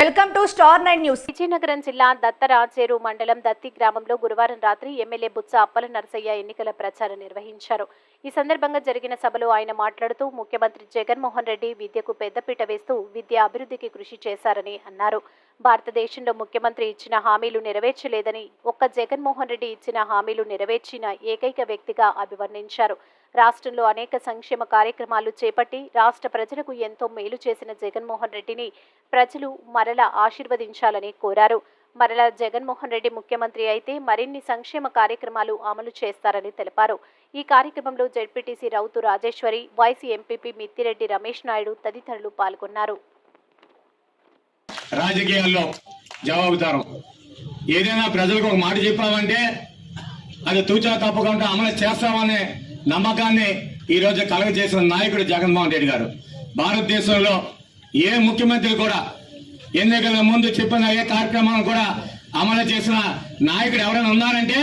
Welcome to star nine news. Vizianagaram జిల్లా దత్తరాజేరు మండలం దత్తి గ్రామంలో గురువారం రాత్రి ఎమ్మెల్యే బుత్స అప్పల నరసయ్య ఎన్నికల ప్రచారం నిర్వహించారు. ఈ సందర్భంగా జరిగిన సభలో ఆయన మాట్లాడుతూ ముఖ్యమంత్రి జగన్మోహన్ రెడ్డి విద్యకు పెద్దపీట వేస్తూ విద్య అభివృద్ధికి కృషి చేశారని అన్నారు. భారతదేశంలో ముఖ్యమంత్రి ఇచ్చిన హామీలు నెరవేర్చలేదని ఒక్క జగన్మోహన్ రెడ్డి ఇచ్చిన హామీలు నెరవేర్చిన ఏకైక వ్యక్తిగా అభివర్ణించారు. రాష్ట్రంలో అనేక సంక్షేమ కార్యక్రమాలు చేపట్టి రాష్ట్ర ప్రజలకు ఎంతో మేలు చేసిన జగన్మోహన్ రెడ్డిని ప్రజలు మరల ఆశీర్వదించాలని కోరారు. మరల జగన్మోహన్ రెడ్డి ముఖ్యమంత్రి అయితే మరిన్ని సంక్షేమ కార్యక్రమాలు అమలు చేస్తారని తెలిపారు. ఈ కార్యక్రమంలో ZPTC Routhu Rajeshwari vice MPP Mittireddy Ramesh Naidu తదితరులు పాల్గొన్నారు. రాజకీయాల్లో జవాబుదారం. ఏదైనా ప్రజలకు ఒక మాట చెప్పామంటే అది తూచా తప్పకుండా అమలు చేస్తామనే నమ్మకాన్ని ఈరోజు కలగజేసిన నాయకుడు జగన్మోహన్ రెడ్డి గారు. భారతదేశంలో ఏ ముఖ్యమంత్రి కూడా ఎన్నికల ముందు చెప్పిన ఏ కార్యక్రమాలను కూడా అమలు చేసిన నాయకుడు ఎవరైనా ఉన్నారంటే